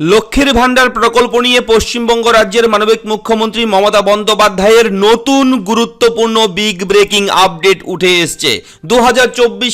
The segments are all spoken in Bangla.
লক্ষ্মীর ভাণ্ডার প্রকল্প নিয়ে পশ্চিমবঙ্গ রাজ্যের মানবিক মুখ্যমন্ত্রী মমতা বন্দ্যোপাধ্যায়ের নতুন গুরুত্বপূর্ণ বিগ ব্রেকিং আপডেট উঠে এসছে। দু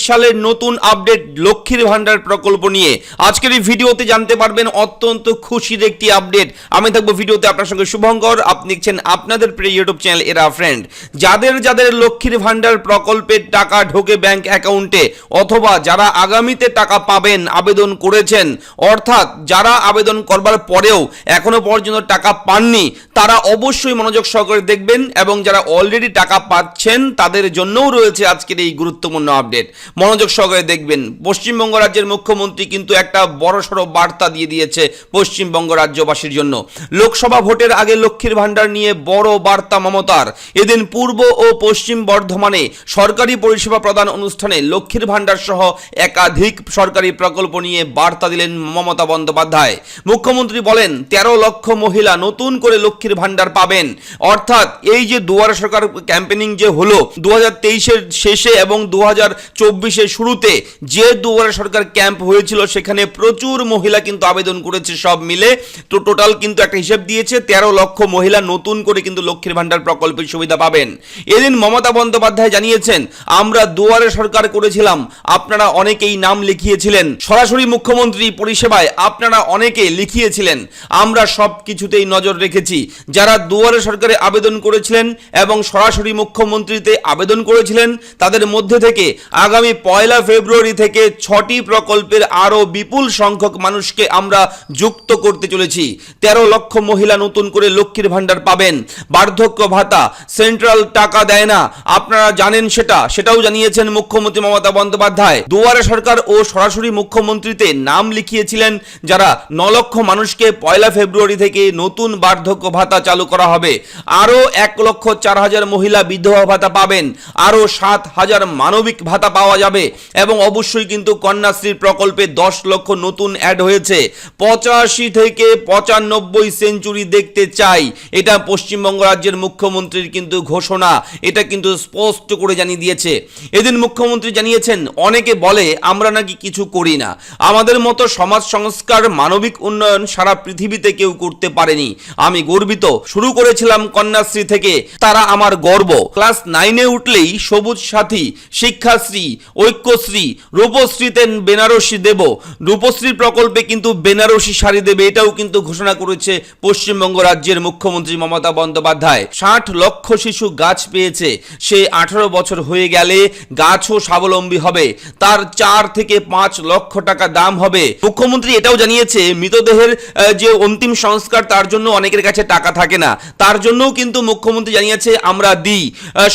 সালের নতুন আপডেট লক্ষ্মীর ভাণ্ডার প্রকল্প নিয়ে। আজকের এই ভিডিওতে জানতে পারবেন অত্যন্ত খুশির একটি আপডেট আমি থাকব ভিডিওতে আপনার সঙ্গে শুভঙ্কর। আপনি দেখছেন আপনাদের প্রিয় ইউটিউব চ্যানেল এরা ফ্রেন্ড যাদের যাদের লক্ষ্মীর ভাণ্ডার প্রকল্পের টাকা ঢোকে ব্যাংক অ্যাকাউন্টে অথবা যারা আগামীতে টাকা পাবেন, আবেদন করেছেন, অর্থাৎ যারা আবেদন করবার পরেও এখনও পর্যন্ত টাকা পাননি, তারা অবশ্যই মনোযোগ সহকারে দেখবেন এবং যারা অলরেডি টাকা পাচ্ছেন, তাদের জন্যও রয়েছে আজকের এই গুরুত্বপূর্ণ আপডেট মনোযোগ সহকারে দেখবেন। পশ্চিমবঙ্গ রাজ্যের মুখ্যমন্ত্রী কিন্তু একটা বড়সড় বার্তা দিয়ে দিয়েছে পশ্চিমবঙ্গ রাজ্যবাসীর জন্য। লোকসভা ভোটের আগে লক্ষ্মীর ভাণ্ডার নিয়ে বড় বার্তা মমতার। এদিন পূর্ব ও পশ্চিম বর্ধমানে সরকারি পরিষেবা প্রদান অনুষ্ঠানে লক্ষ্মীর ভাণ্ডার সহ একাধিক সরকারি প্রকল্প নিয়ে বার্তা দিলেন মমতা বন্দ্যোপাধ্যায়। মুখ্যমন্ত্রী বলেন, তেরো লক্ষ মহিলা নতুন করে লক্ষ্মীর ভাণ্ডার পাবেন। অর্থাৎ এই যে দুয়ারে সরকার ক্যাম্পেনিং যে হলো দু হাজার শেষে এবং দু হাজার শুরুতে যে দুয়ারে সরকার ক্যাম্প হয়েছিল, সেখানে প্রচুর মহিলা কিন্তু আবেদন করেছে সব মিলে। তো টোটাল কিন্তু একটা হিসেব দিয়েছে, তেরো লক্ষ মহিলা নতুন করে কিন্তু লক্ষ্মীর ভাণ্ডার প্রকল্পের সুবিধা পাবেন। এদিন মমতা বন্দ্যোপাধ্যায় জানিয়েছেন, আমরা দুয়ারে সরকার করেছিলাম, আপনারা অনেকেই নাম লিখিয়েছিলেন। সরাসরি মুখ্যমন্ত্রী পরিষেবায় আপনারা অনেকে লিখিয়েছিলেন। আমরা সব কিছুতেই নজর রেখেছি। যারা দুয়ারে সরকারে আবেদন করেছিলেন এবং সরাসরি মুখ্যমন্ত্রীতে আবেদন করেছিলেন, তাদের মধ্যে থেকে আগামী পয়লা ফেব্রুয়ারি থেকে ছটি প্রকল্পের আরও বিপুল সংখ্যক মানুষকে আমরা যুক্ত করতে চলেছি। তেরো লক্ষ মহিলা নতুন করে লক্ষ্মীর ভাণ্ডার পাবেন। বার্ধক্য ভাতা, সেন্ট্রাল টাকা দেয় না। আপনারা জানেন সেটা, সেটাও জানিয়েছেন মুখ্যমন্ত্রী মমতা বন্দ্যোপাধ্যায়। দুয়ারে সরকার ও সরাসরি মুখ্যমন্ত্রীতে নাম লিখিয়েছিলেন যারা ন লক্ষ মানুষকে পয়লা ফেব্রুয়ারি থেকে নতুন বার্ধক্য ভাতা চালু করা হবে। আরও এক লক্ষ চার হাজার মহিলা বিধবা ভাতা পাবেন। আরও সাত হাজার মানবিক ভাতা পাওয়া যাবে এবং অবশ্যই কিন্তু কন্যাশ্রী প্রকল্পে দশ লক্ষ নতুন অ্যাড হয়েছে। পঁচাশি থেকে পঁচানব্বই সেঞ্চুরি দেখতে চাই। এটা পশ্চিমবঙ্গ রাজ্যের মুখ্যমন্ত্রীর কিন্তু ঘোষণা। এটা কিন্তু স্পষ্ট করে জানিয়ে দিয়েছে। এদিন মুখ্যমন্ত্রী জানিয়েছেন, অনেকে বলে, আমরা নাকি কিছু করি না। আমাদের মতো সমাজ সংস্কার মানবিক উন্নয়ন সারা পৃথিবীতে কেউ করতে পারেনি। আমি গর্বিত। শুরু করেছিলাম কন্যাশ্রী থেকে। তারা আমার গর্ব। ক্লাস নাইনে উঠলেই সবুজ সাথী, শিক্ষাশ্রী, ঐক্যশ্রী রূপশ্রীতে বেনারসি দেব। রূপশ্রী প্রকল্পে কিন্তু বেনারসি শাড়ি দেবে। এটাও কিন্তু ঘোষণা করেছে পশ্চিমবঙ্গ রাজ্যের মুখ্যমন্ত্রী মমতা বন্দ্যোপাধ্যায়। ষাট লক্ষ শিশু গাছ পেয়েছে। সে আঠারো বছর হয়ে গেলে গাছও স্বাবলম্বী হবে। তার চার থেকে পাঁচ লক্ষ টাকা দাম হবে। মুখ্যমন্ত্রী এটাও জানিয়েছে মৃতদেহের যে অন্তিম সংস্কার, তার জন্য অনেকের কাছে টাকা থাকে না। তার জন্যও কিন্তু মুখ্যমন্ত্রী জানিয়েছে, আমরা দিই।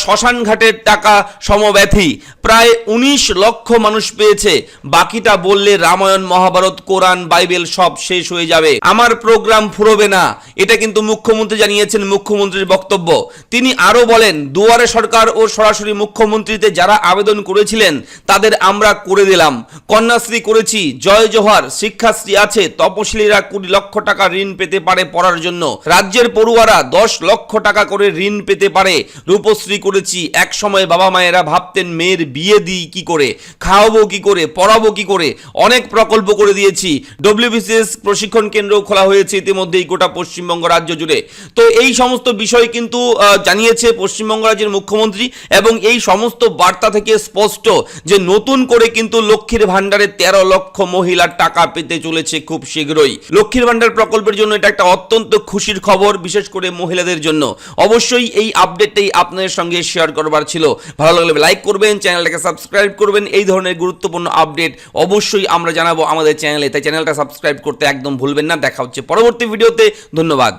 শ্মশান ঘাটের টাকা সমব্যথী। প্রায় উনিশ লক্ষ মানুষ পেয়েছে। বাকিটা বললে রামায়ণ, মহাভারত, কোরআন, বাইবেল সব শেষ হয়ে যাবে। আমার প্রোগ্রাম ফুরবে না। এটা কিন্তু মুখ্যমন্ত্রী জানিয়েছেন মুখ্যমন্ত্রীর বক্তব্য। তিনি আরও বলেন, দুয়ারে সরকার ও সরাসরি মুখ্যমন্ত্রীতে যারা আবেদন করেছিলেন, তাদের আমরা করে দিলাম। কন্যাশ্রী করেছি, জয় জোহার, শিক্ষাশ্রী আছে তপশিলীরা কুড়ি লক্ষ টাকা ঋণ পেতে পারে পড়ার জন্য। রাজ্যের পড়ুয়ারা দশ লক্ষ টাকা করে ঋণ পেতে পারে। রূপশ্রী করেছি, এক সময় বাবা মায়েরা ভাবতেন মেয়ের বিয়ে দিই কি করে, খাওয়াবো কি করে, পড়াবো কি করে। অনেক প্রকল্প করে দিয়েছি। ডব্লিউবিসিএস প্রশিক্ষণ কেন্দ্র খোলা হয়েছে ইতিমধ্যেই গোটা পশ্চিমবঙ্গ রাজ্য জুড়ে। তো এই সমস্ত বিষয় কিন্তু জানিয়েছে পশ্চিমবঙ্গ রাজ্যের মুখ্যমন্ত্রী এবং এই সমস্ত বার্তা থেকে স্পষ্ট যে নতুন করে কিন্তু লক্ষ্মীর ভাণ্ডারে তেরো লক্ষ মহিলার টাকা পেতে চলেছে খুব শীঘ্রই লক্ষ্মীর ভান্ডার প্রকল্পের জন্য এটা একটা অত্যন্ত খুশির খবর, বিশেষ করে মহিলাদের জন্য। অবশ্যই এই আপডেটটাই আপনাদের সঙ্গে শেয়ার করবার ছিল। ভালো লাগলে লাইক করবেন, চ্যানেলটাকে সাবস্ক্রাইব করবেন। এই ধরনের গুরুত্বপূর্ণ আপডেট অবশ্যই আমরা জানাব আমাদের চ্যানেলে তাই চ্যানেলটা সাবস্ক্রাইব করতে একদম ভুলবেন না। দেখা হচ্ছে পরবর্তী ভিডিওতে ধন্যবাদ।